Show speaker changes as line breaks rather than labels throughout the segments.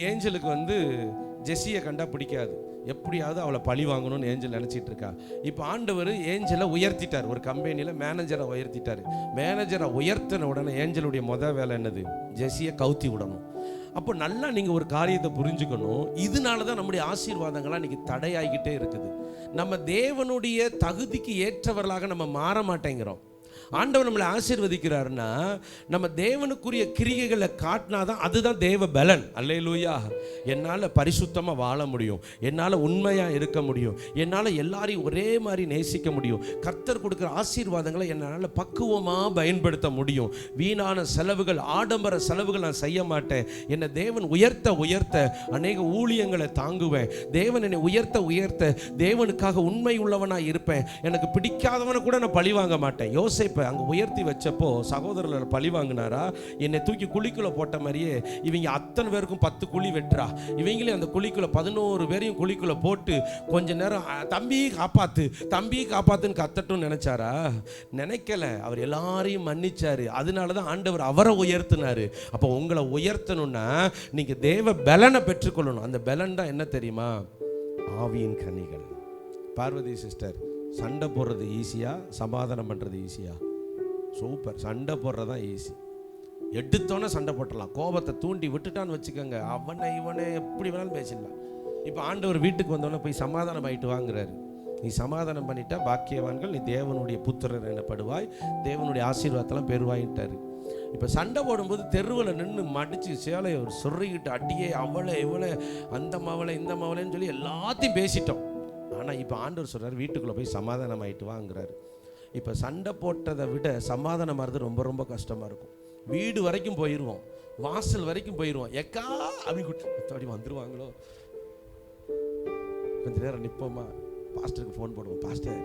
ஏஞ்சலுக்கு வந்து ஜெஸ்ஸியை கண்டா பிடிக்காது. எப்படியாவது அவளை பழி வாங்கணும்னு ஏஞ்சல் நினச்சிட்டு இருக்கா. இப்போ ஆண்டவர் ஏஞ்சலை உயர்த்திட்டார். ஒரு கம்பெனியில் மேனேஜரை உயர்த்திட்டார். மேனேஜரை உயர்த்தின உடனே ஏஞ்சலுடைய மொதல் வேலை என்னது? ஜெஸ்ஸியை கவுத்தி விடணும். அப்போ நல்லா நீங்கள் ஒரு காரியத்தை புரிஞ்சுக்கணும். இதனால தான் நம்முடைய ஆசீர்வாதங்கள்லாம் இன்னைக்கு தடையாகிக்கிட்டே இருக்குது. நம்ம தேவனுடைய தகுதிக்கு ஏற்றவர்களாக நம்ம மாற மாட்டேங்கிறோம். ஆண்டவர் நம்மளை ஆசீர்வதிக்கிறாருன்னா நம்ம தேவனுக்குரிய கிரியைகளை காட்டினாதான் அதுதான் தேவ பலன். அல்லேலூயா. என்னால் பரிசுத்தமாக வாழ முடியும். என்னால் உண்மையாக இருக்க முடியும். என்னால் எல்லாரையும் ஒரே மாதிரி நேசிக்க முடியும். கர்த்தர் கொடுக்குற ஆசீர்வாதங்களை என்னால் பக்குவமாக பயன்படுத்த முடியும். வீணான செலவுகள் ஆடம்பர செலவுகள் நான் செய்ய மாட்டேன். என்னை தேவன் உயர்த்த உயர்த்த அநேக ஊழியங்களை தாங்குவேன். தேவன் என்னை உயர்த்த உயர்த்த தேவனுக்காக உண்மை உள்ளவனாக இருப்பேன். எனக்கு பிடிக்காதவனை கூட நான் பழி வாங்க மாட்டேன். யோசிப்பேன் அங்கே உயர்த்தி வச்சப்போ சகோதரர்கள் பழி வாங்கினாரா? என்னை தூக்கி குழிக்குள்ள போட்ட மாதிரியே இவங்க அத்தனை பேருக்கும் பத்து குழி வெட்டுறா. இவங்களே அந்த குழிக்குள்ள பதினோரு பேரையும் குழிக்குள்ள போட்டு கொஞ்ச நேரம் தம்பியை தம்பி காப்பாத்து தம்பி காப்பாத்துன்னு கத்தட்டும்னு நினைச்சாரா? நினைக்கல. அவர் எல்லாரையும் மன்னிச்சாரு. அதனால தான் ஆண்டவர் அவரை உயர்த்தினாரு. அப்போ உங்களை உயர்த்தணும்னா நீங்க தேவ பலனை பெற்றுக்கொள்ளணும். அந்த பலன் தான் என்ன தெரியுமா? ஆவியின் கனிகள். பார்வதி சிஸ்டர் சண்டை போடுறது ஈஸியா சமாதானம் பண்ணுறது ஈஸியா சூப்பர் சண்டை போடுறது தான் ஈஸி எடுத்தோன்னே சண்டை போட்டுடலாம். கோபத்தை தூண்டி விட்டுட்டான்னு வச்சுக்கோங்க. அவனை இவனை எப்படி வேணாலும் பேசிடலாம். இப்போ ஆண்டவர் வீட்டுக்கு வந்தோடனே போய் சமாதானம் ஆயிட்டு வாங்குறாரு. நீ சமாதானம் பண்ணிட்டா பாக்கியவான்கள் நீ தேவனுடைய புத்திரர் எனப்படுவாய். தேவனுடைய ஆசீர்வாதத்தெல்லாம் பெறுவாயிட்டாரு. இப்போ சண்டை போடும்போது தெருவில் நின்று மடித்து சேலையை ஒரு சொருகிட்டு அடியே அவளை இவளை அந்த மவளை இந்த மவளைன்னு சொல்லி எல்லாத்தையும் பேசிட்டோம். ஆனால் இப்போ ஆண்டவர் சொல்கிறார் வீட்டுக்குள்ளே போய் சமாதானம் ஆகிட்டு வாங்குறாரு. இப்போ சண்டை போட்டதை விட சமாதானம் ஆகிறது ரொம்ப ரொம்ப கஷ்டமாக இருக்கும். வீடு வரைக்கும் போயிடுவோம் வாசல் வரைக்கும் போயிடுவோம் எக்கா அப்படி அப்படி வந்துடுவாங்களோ கொஞ்ச நேரம் நிற்போமா பாஸ்டருக்கு ஃபோன் போடுவோம். பாஸ்டர்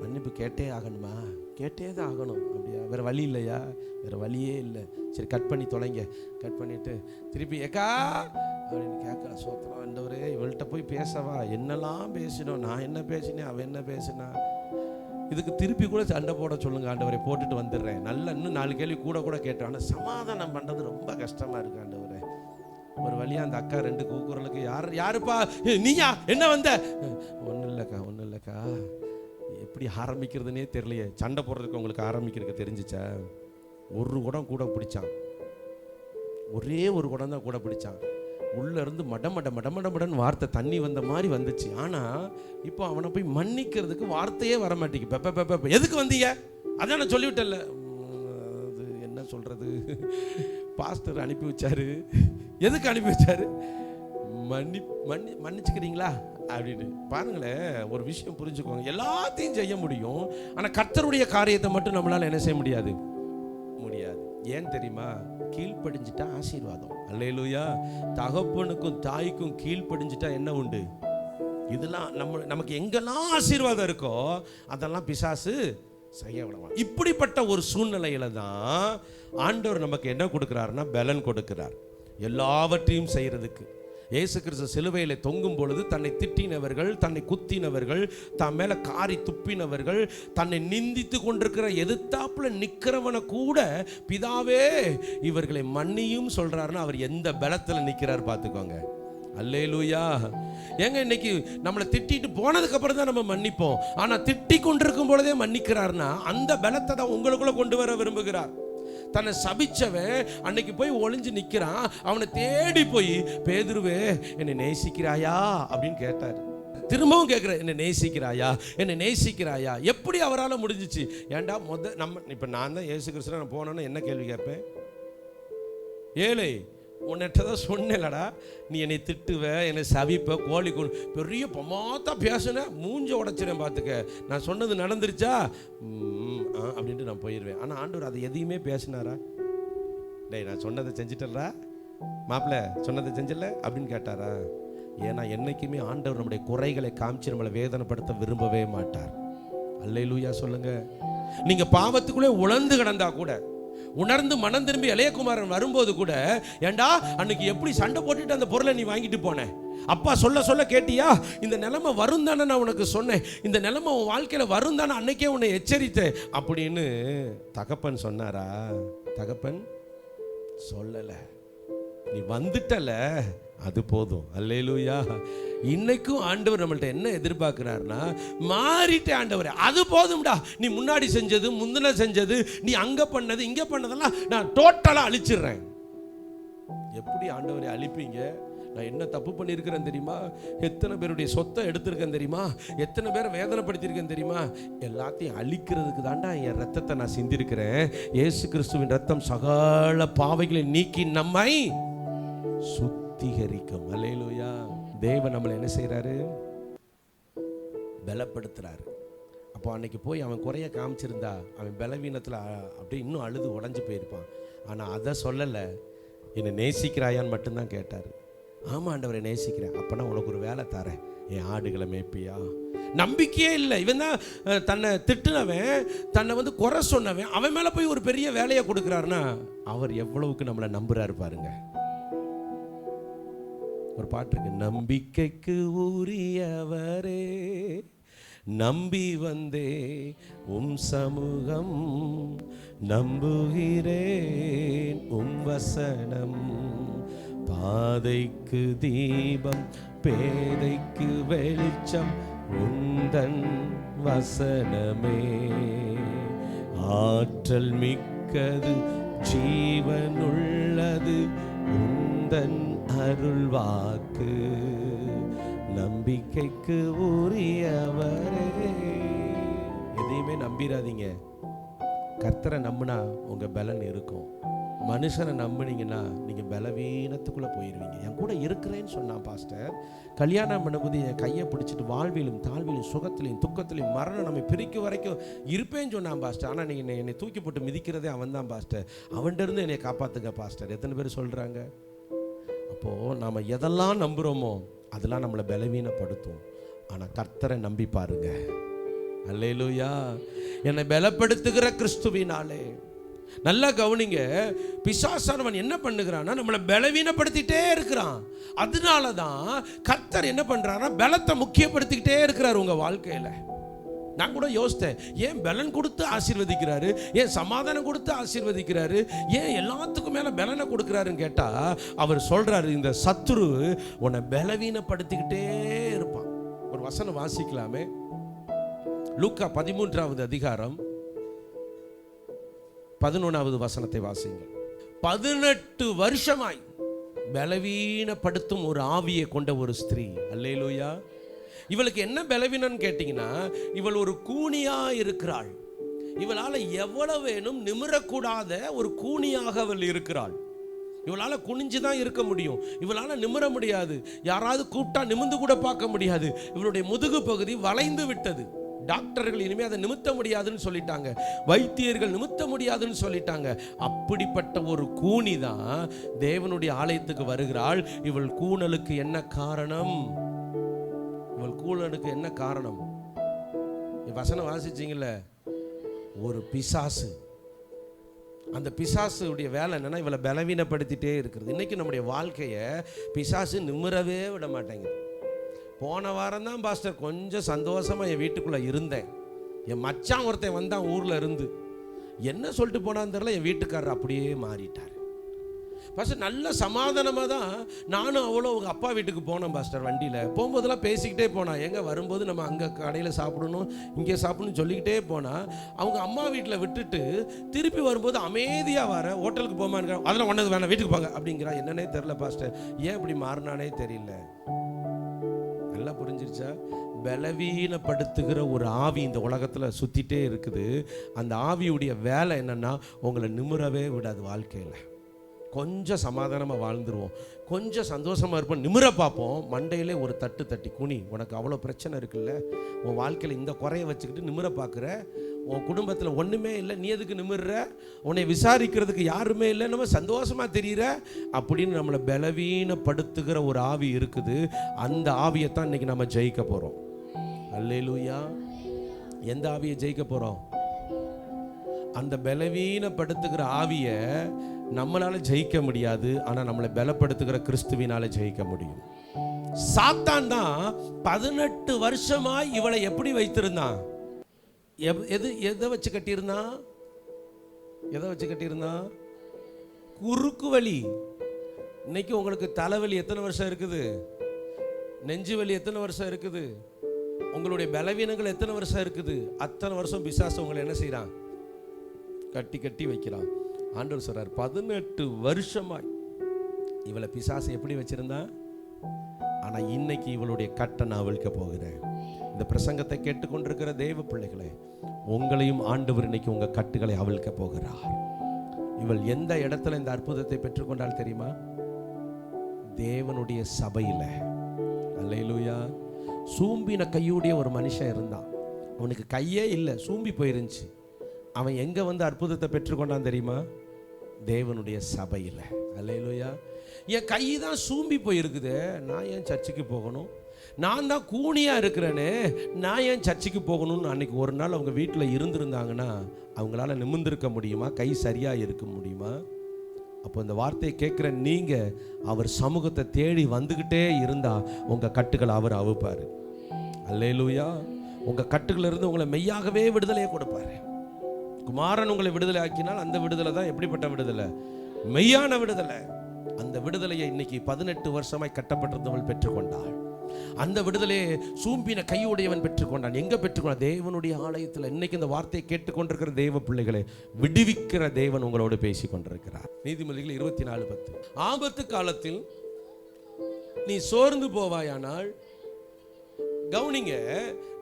மன்னிப்பு கேட்டே ஆகணுமா? கேட்டே தான் ஆகணும். அப்படியா? வேறு வழி இல்லையா? வேற வழியே இல்லை. சரி கட் பண்ணி தொலைங்க. கட் பண்ணிவிட்டு திருப்பி ஏக்கா அப்படின்னு கேட்கல சோத்திரம் ஆண்டவரே இவள்கிட்ட போய் பேசவா? என்னெல்லாம் பேசினோம்? நான் என்ன பேசினேன்? அவன் என்ன பேசினா? இதுக்கு திருப்பி கூட சண்டை போட சொல்லுங்க ஆண்டவரை போட்டுட்டு வந்துடுறேன். நல்ல இன்னும் நாலு கேள்வி கூட கூட கேட்டேன். ஆனால் சமாதானம் பண்ணுறது ரொம்ப கஷ்டமா இருக்கு ஆண்டவரே. ஒரு வழியாக அந்த அக்கா ரெண்டு கூக்குறலுக்கு யார் யாருப்பா? நீயா? என்ன வந்த? ஒன்றும் இல்லைக்கா ஒன்றும் இல்லைக்கா. எப்படி ஆரம்பிக்கிறதுனே தெரியலையே. சண்டை போடுறதுக்கு உங்களுக்கு ஆரம்பிக்கிறதுக்கு தெரிஞ்சிச்சா? ஒரு குடம் கூட பிடிச்சான். ஒரே ஒரு குடம் தான் கூட பிடிச்சான். உள்ளேருந்து மடமட மட மட மட மட வார்த்தை தண்ணி வந்த மாதிரி வந்துச்சு. ஆனால் இப்போ அவனை போய் மன்னிக்கிறதுக்கு வார்த்தையே வர மாட்டேங்குது. பெப்ப பெப்ப எதுக்கு வந்தீங்க? அதான் நான் சொல்லிவிட்டேன்ல. அது என்ன சொல்கிறது பாஸ்டர் அனுப்பி வச்சாரு. எதுக்கு அனுப்பி வச்சாரு? மன்னி மன்னி மன்னிச்சுக்கிறீங்களா? அப்படின்னு. பாருங்களேன் ஒரு விஷயம் புரிஞ்சுக்கோங்க. எல்லாத்தையும் செய்ய முடியும். ஆனால் கர்த்தருடைய காரியத்தை மட்டும் நம்மளால் என்ன செய்ய முடியாது? முடியாது. ஏன் தெரியுமா? கீழ்ப்படிஞ்சிட்டா ஆசீர்வாதம். அல்லேலூயா. தகப்பனுக்கும் தாய்க்கும் கீழ்ப்படிஞ்சிட்டா என்ன உண்டு? இதெல்லாம் நம்ம நமக்கு எங்கெல்லாம் ஆசீர்வாதம் இருக்கோ அதெல்லாம் பிசாசு செய்ய விடலாம் இப்படிப்பட்ட ஒரு சூழ்நிலையில தான் ஆண்டவர் நமக்கு என்ன கொடுக்குறாருன்னா பலன் கொடுக்கிறார். எல்லாவற்றையும் செய்கிறதுக்கு இயேசு கிறிஸ்து சிலுவையில் தொங்கும் பொழுது தன்னை திட்டினவர்கள் தன்னை குத்தினவர்கள் தன் மேலே காரி துப்பினவர்கள் தன்னை நிந்தித்து கொண்டிருக்கிற எதிர்த்தாப்புல நிற்கிறவனை கூட பிதாவே இவர்களை மன்னியும் சொல்றாருன்னா அவர் எந்த பலத்தில் நிற்கிறார் பார்த்துக்கோங்க. அல்லே லூயா ஏங்க இன்னைக்கு நம்மளை திட்டிட்டு போனதுக்கு அப்புறம் தான் நம்ம மன்னிப்போம். ஆனால் திட்டி கொண்டிருக்கும் பொழுதே மன்னிக்கிறார்னா அந்த பலத்தை தான் உங்களுக்குள்ளே கொண்டு வர விரும்புகிறார். தன்னை சபிச்சவன் அன்னைக்கு போய் ஒளிஞ்சு நிற்கிறான் அவனை தேடி போய் பேதுருவே என்னை நேசிக்கிறாயா? அப்படின்னு கேட்டார். திரும்பவும் கேட்குற என்னை நேசிக்கிறாயா? என்னை நேசிக்கிறாயா? எப்படி அவரால் முடிஞ்சிச்சு? ஏன்டா முத நம்ம இப்போ நான் தான் ஏசு கிருஷ்ணன் நான் போனோன்னு என்ன கேள்வி கேட்பேன்? ஏழை உன்னிட்ட தான் சொன்னேலடா நீ என்னை திட்டுவ என்னை சவிப்ப கோழி கொண்டு பெரிய பொமாத்தா பேசுன மூஞ்ச உடைச்சிடேன் பார்த்துக்க நான் சொன்னது நடந்துருச்சா? ஆ, அப்படின்ட்டு நான் போயிடுவேன் ஆனால் ஆண்டவர் அதை எதையுமே பேசினாரா? டேய் நான் சொன்னதை செஞ்சிட்டல்ரா மாப்பிள்ள சொன்னதை செஞ்சல அப்படின்னு கேட்டாரா? ஏன்னா என்னைக்குமே ஆண்டவர் நம்முடைய குறைகளை காமிச்சு நம்மளை வேதனைப்படுத்த விரும்பவே மாட்டார். அல்லையிலூயா சொல்லுங்கள் நீங்கள் பாவத்துக்குள்ளே உழந்து கிடந்தா கூட உணர்ந்து மனம் திரும்பி இளையகுமாரன் வரும்போது கூட ஏண்டா அன்னைக்கு எப்படி சண்டை போட்டுட்டு அந்த பொருளை நீ வாங்கிட்டு போன? அப்பா சொல்ல சொல்ல கேட்டியா இந்த நிலைமை வரும் தானே நான் உனக்கு சொன்னேன். இந்த நிலைமை உன் வாழ்க்கையில் வரும் தானே அன்னைக்கே உன்னை எச்சரித்தேன். அப்படின்னு தகப்பன் சொன்னாரா? தகப்பன் சொல்லலை. நீ வந்துட்டல. அது போதும். அல்லேலூயா. இன்னைக்கும் ஆண்டவர் நம்மள்ட்ட என்ன எதிர்பார்க்கிறாருன்னா மாறிட்டே ஆண்டவர் அது போதும்டா. நீ முன்னாடி செஞ்சது முந்தின செஞ்சது நீ அங்கே பண்ணது இங்கே பண்ணதெல்லாம் நான் டோட்டலாக அழிச்சிடுறேன். எப்படி ஆண்டவரை அழிப்பீங்க? நான் என்ன தப்பு பண்ணியிருக்கிறேன் தெரியுமா? எத்தனை பேருடைய சொத்தை எடுத்திருக்கேன் தெரியுமா? எத்தனை பேரை வேதனைப்படுத்தியிருக்கேன் தெரியுமா? எல்லாத்தையும் அழிக்கிறதுக்கு தாண்டா என் ரத்தத்தை நான் சிந்திருக்கிறேன். ஏசு கிறிஸ்துவின் ரத்தம் சகல பாவைகளை நீக்கி நம்மை சுத்திகரிக்கும். அல்லேலூயா. தேவன் நம்மளை என்ன செய்கிறாரு பலப்படுத்துகிறாரு அப்போ அன்னைக்கு போய் அவன் குறைய காமிச்சிருந்தா அவன் பலவீனத்தில் அப்படியே இன்னும் அழுது உடஞ்சு போயிருப்பான். ஆனால் அதை சொல்லலை. என்னை நேசிக்கிறாயான்னு மட்டும்தான் கேட்டார். ஆமாம் ஆண்டவரை நேசிக்கிறேன். அப்போனா உனக்கு ஒரு வேலை தரேன். என் ஆடுகளை மேய்ப்பியா? நம்பிக்கையே இல்லை. இவன் தான் தன்னை திட்டுனவன் தன்னை வந்து குறை சொன்னவன். அவன் மேலே போய் ஒரு பெரிய வேலையை கொடுக்குறாருன்னா அவர் எவ்வளவுக்கு நம்மளை நம்புகிறாரு பாருங்க. ஒரு பாட்டு இருக்கு. நம்பிக்கைக்கு உரியவரே நம்பி வந்தே உம் சமூகம் நம்புகிறேன் உம் வசனம். பாதைக்கு தீபம் பேதைக்கு வெளிச்சம் உந்தன் வசனமே. ஆற்றல் மிக்கது ஜீவனுள்ளது உந்தன் அருள் வாக்கு நம்பிக்கைக்கு உரியவரே. எதையுமே நம்பிராதீங்க. கர்த்தரை நம்பினா உங்கள் பலன் இருக்கும். மனுஷனை நம்புனீங்கன்னா நீங்கள் பலவீனத்துக்குள்ளே போயிடுவீங்க என் கூட இருக்கிறேன்னு சொன்னான் பாஸ்டர். கல்யாணம் பண்ணும்போது என் கையை பிடிச்சிட்டு வாழ்விலும் தாழ்விலும் சுகத்திலையும் துக்கத்திலையும் மரணம் நம்ம பிரிக்கும் வரைக்கும் இருப்பேன்னு சொன்னான் பாஸ்டர். ஆனால் நீங்கள் என்னை என்னை தூக்கி போட்டு மிதிக்கிறதே அவன் தான் பாஸ்டர். அவன்கிட்ட இருந்து என்னை காப்பாற்றுங்க பாஸ்டர். எத்தனை பேர் சொல்கிறாங்க அப்போது நாம் எதெல்லாம் நம்புகிறோமோ அதெல்லாம் நம்மளை பலவீனப்படுத்தும். ஆனால் கர்த்தரை நம்பி பாருங்க. அல்லையிலூயா என்னை பலப்படுத்துகிற கிறிஸ்துவினாலே. நல்லா கவனிங்க. பிசாசானவன் என்ன பண்ணுகிறான்னா நம்மளை பலவீனப்படுத்திட்டே இருக்கிறான். அதனால தான் கர்த்தர் என்ன பண்ணுறாருன்னா பலத்தை முக்கியப்படுத்திக்கிட்டே இருக்கிறார் உங்கள் வாழ்க்கையில். நான் கூட யோசித்தேன் ஏன் பலன் கொடுத்து ஆசீர்வதிக்கிறாரு? ஏன் சமாதானம் கொடுத்து ஆசீர்வதிக்கிறாரு? ஏன் எல்லாத்துக்கும் மேல பலனை கொடுக்குறாருன்னு கேட்டா அவர் சொல்றாரு இந்த சத்துரு உன்னை பலவீனப்படுத்திக்கிட்டே இருப்பான். ஒரு வசனம் வாசிக்கலாமே. லூக்கா பதிமூன்றாவது அதிகாரம் பதினொன்றாவது வசனத்தை வாசிங்க பதினெட்டு வருஷமாய் பலவீனப்படுத்தும் ஒரு ஆவியை கொண்ட ஒரு ஸ்திரீ. அல்லேலூயா. இவளுக்கு என்ன பலவீனம்னு கேட்டிங்கன்னா இவள் ஒரு கூனியா இருக்கிறாள். இவளால் எவ்வளவு வேணும் நிமிரக்கூடாத ஒரு கூனியாக அவள் இருக்கிறாள். இவளால் குனிஞ்சு தான் இருக்க முடியும். இவளால் நிமிர முடியாது. யாராவது கூப்பிட்டா நிமிந்து கூட பார்க்க முடியாது. இவளுடைய முதுகு பகுதி வளைந்து விட்டது. டாக்டர்கள் இனிமே அதை நிமித்த முடியாதுன்னு சொல்லிட்டாங்க. வைத்தியர்கள் நிமித்த முடியாதுன்னு சொல்லிட்டாங்க. அப்படிப்பட்ட ஒரு கூனி தான் தேவனுடைய ஆலயத்துக்கு வருகிறாள். இவள் கூணலுக்கு என்ன காரணம்? இவள் கூலனுக்கு என்ன காரணம்? வசனம் வாசிச்சிங்கள ஒரு பிசாசு. அந்த பிசாசுடைய வேலை என்னன்னா இவளை பலவீனப்படுத்திட்டே இருக்கிறது. இன்னைக்கு நம்முடைய வாழ்க்கையை பிசாசு நிம்மறவே விட மாட்டேங்குது. போன வாரம் தான் பாஸ்டர் கொஞ்சம் சந்தோஷமாக என் வீட்டுக்குள்ளே இருந்தேன். என் மச்சான் ஒருத்தன் வந்தான் ஊரில் இருந்து. என்ன சொல்லிட்டு போனான்னு தெரியல என் வீட்டுக்காரர் அப்படியே மாறிட்டார். பாஸ்டர் நல்ல சமாதானமாக தான் நானும் அவ்வளோ உங்கள் அப்பா வீட்டுக்கு போனேன் பாஸ்டர் வண்டியில். போகும்போதெல்லாம் பேசிக்கிட்டே போனான் எங்கே வரும்போது நம்ம அங்கே கடையில் சாப்பிடணும் இங்கே சாப்பிடணும்னு சொல்லிக்கிட்டே போனால் அவங்க அம்மா வீட்டில் விட்டுட்டு திருப்பி வரும்போது அமைதியாக வர ஹோட்டலுக்கு போமான்னு அதெல்லாம் ஒன்றது வேணாம் வீட்டுக்கு போங்க அப்படிங்கிறா. என்னன்னே தெரில பாஸ்டர் ஏன் இப்படி மாறினானே தெரியல. நல்லா புரிஞ்சிருச்சா? பலவீனப்படுத்துகிற ஒரு ஆவி இந்த உலகத்தில் சுற்றிட்டே இருக்குது. அந்த ஆவியுடைய வேலை என்னன்னா உங்களை நிமிரவே விடாது வாழ்க்கையில். கொஞ்சம் சமாதானமாக வாழ்ந்துருவோம். கொஞ்சம் சந்தோஷமாக இருப்போம். நிமிர பார்ப்போம். மண்டையிலே ஒரு தட்டு தட்டி குனி உனக்கு அவ்வளோ பிரச்சனை இருக்குல்ல? உன் வாழ்க்கையில் இந்த குறைய வச்சுக்கிட்டு நிமிர பார்க்குற? உன் குடும்பத்தில் ஒன்றுமே இல்லை. நீ எதுக்கு நிமிர்ற? உன்னை விசாரிக்கிறதுக்கு யாருமே இல்லை. நம்ம சந்தோஷமாக தெரிகிற அப்படின்னு நம்மளை பலவீனப்படுத்துகிற ஒரு ஆவி இருக்குது. அந்த ஆவியை தான் இன்னைக்கு நம்ம ஜெயிக்க போகிறோம் அல்லேலூயா. எந்த ஆவியை ஜெயிக்க போகிறோம் அந்த பலவீனப்படுத்துகிற ஆவியை நம்மளால ஜெயிக்க முடியாது ஆனால் நம்மளை பலப்படுத்துகிற கிறிஸ்துவினால ஜெயிக்க முடியும். சாத்தான் தான் பதினெட்டு வருஷமாய் இவளை எப்படி வைத்திருந்தான்? எது எதை வச்சு கட்டியிருந்தான்? எதை வச்சு கட்டியிருந்தான்? குறுக்கு வலி. இன்னைக்கு உங்களுக்கு தலைவலி எத்தனை வருஷம் இருக்குது? நெஞ்சு வலி எத்தனை வருஷம் இருக்குது? உங்களுடைய பலவீனங்கள் எத்தனை வருஷம் இருக்குது? அத்தனை வருஷம் பிசாசு உங்களை என்ன செய்கிறான் கட்டி கட்டி வைக்கிறான். ஆண்டவர் சொல்றார் பதினெட்டு வருஷமாய் இவளை பிசாசு எப்படி வச்சிருந்தா? ஆனா இன்னைக்கு இவளுடைய கட்டை நான் அவிழ்க்க போகிறேன். இந்த பிரசங்கத்தை கேட்டுக்கொண்டிருக்கிற தேவ பிள்ளைகளே உங்களையும் ஆண்டவர் இன்னைக்கு உங்க கட்டுகளை அவிழ்க்க போகிறார். இவள் எந்த இடத்துல இந்த அற்புதத்தை பெற்றுக்கொண்டால் தெரியுமா? தேவனுடைய சபையில. அல்லையிலூயா சூம்பின கையுடைய ஒரு மனுஷன் இருந்தான். அவனுக்கு கையே இல்லை சூம்பி போயிருந்துச்சு. அவன் எங்கே வந்து அற்புதத்தை பெற்றுக்கொண்டான் தெரியுமா? தேவனுடைய சபையில். அல்லேலூயா என் கை தான் சூம்பி போயிருக்குது. நான் ஏன் சர்ச்சுக்கு போகணும்? நான் தான் கூனியாக இருக்கிறேனே. நான் ஏன் சர்ச்சுக்கு போகணும்னு அன்றைக்கி ஒரு நாள் அவங்க வீட்டில் இருந்திருந்தாங்கன்னா அவங்களால நிமிர்ந்திருக்க முடியுமா? கை சரியாக இருக்க முடியுமா? அப்போ இந்த வார்த்தையை கேட்குற நீங்கள் அவர் சமூகத்தை தேடி வந்துக்கிட்டே இருந்தால் உங்கள் கட்டுகளை அவர் அவுப்பார். அல்லேலூயா உங்கள் கட்டுகளில் இருந்து உங்களை மெய்யாகவே விடுதலையை கொடுப்பாரு. குமாரன் உங்களை விடுதலை ஆக்கினால் அந்த விடுதலை தான் எப்படிப்பட்ட விடுதலை? மெய்யான விடுதலை. அந்த விடுதலையை இன்னைக்கு பதினெட்டு வருஷமாய் கட்டப்பட்டிருந்தவள் பெற்றுக்கொண்டாள். அந்த விடுதலையை சூம்பின கையுடையவன் பெற்றுக்கொண்டான். எங்க பெற்றுக்கொண்டான்? தேவனுடைய ஆலயத்தில். இன்னைக்கு இந்த வார்த்தையை கேட்டுக்கொண்டிருக்கிற தேவ பிள்ளைகளை விடுவிக்கிற தேவன் உங்களோடு பேசி கொண்டிருக்கிறார். நீதிமொழிகள் இருபத்தி நாலு பத்து. ஆபத்து காலத்தில் நீ சோர்ந்து போவாயானால் கவுனிங்க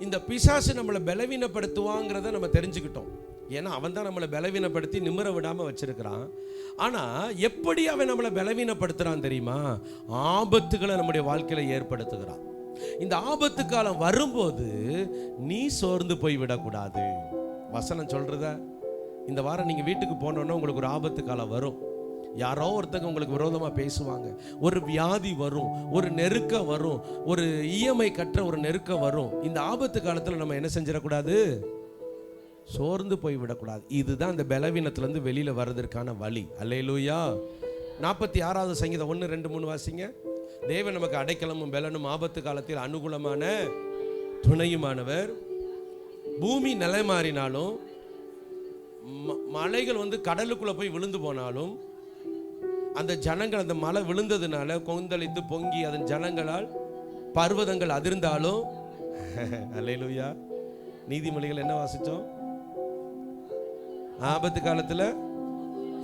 இந்த பிசாசு நம்மளை பலவீனப்படுத்துவாங்கிறத நம்ம தெரிஞ்சுக்கிட்டோம். ஏன்னா அவன் தான் நம்மளை பலவீனப்படுத்தி நிமிர விடாமல் வச்சிருக்கிறான். ஆனால் எப்படி அவன் நம்மளை பலவீனப்படுத்துகிறான் தெரியுமா? ஆபத்துகளை நம்முடைய வாழ்க்கையில் ஏற்படுத்துகிறான். இந்த ஆபத்து காலம் வரும்போது நீ சோர்ந்து போய் விடக்கூடாது. வசனம் சொல்கிறத இந்த வாரம் நீங்கள் வீட்டுக்கு போனோன்னா உங்களுக்கு ஒரு ஆபத்து காலம் வரும். யாரோ ஒருத்தங்க உங்களுக்கு விரோதமாக பேசுவாங்க. ஒரு வியாதி வரும் ஒரு நெருக்கம் வரும் ஒரு இஎம்ஐ கட்டுற ஒரு நெருக்கம் வரும். இந்த ஆபத்து காலத்தில் நம்ம என்ன செஞ்சிடக்கூடாது? சோர்ந்து போய் விடக்கூடாது. இதுதான் இந்த பலவீனத்திலேருந்து வெளியில் வர்றதற்கான வழி. அல்லையிலூயா நாற்பத்தி ஆறாவது சங்கீதம் ஒன்று ரெண்டு மூணு வாசிங்க. தேவன் நமக்கு அடைக்கலமும் பலனும் ஆபத்து காலத்தில் அனுகூலமான துணையுமானவர். பூமி நிலை மாறினாலும் ம- மலைகள் வந்து கடலுக்குள்ளே போய் விழுந்து போனாலும் அந்த ஜனங்கள் அந்த மலை விழுந்ததுனால கொந்தளித்து பொங்கி அதன் ஜனங்களால் பர்வதங்கள் அதிர்ந்தாலும் அல்லேலூயா. நீதிமொழிகள் என்ன வாசித்தோம்? ஆபத்து காலத்தில்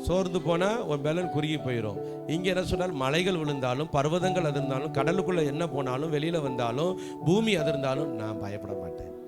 சோர்ந்து போனால் ஒரு பலன் குறுகி போயிடும் இங்கே என்ன சொன்னால் மலைகள் விழுந்தாலும் பர்வதங்கள் அதிர்ந்தாலும் கடலுக்குள்ளே என்ன போனாலும் வெளியில் வந்தாலும் பூமி அதிர்ந்தாலும் நான் பயப்பட மாட்டேன்.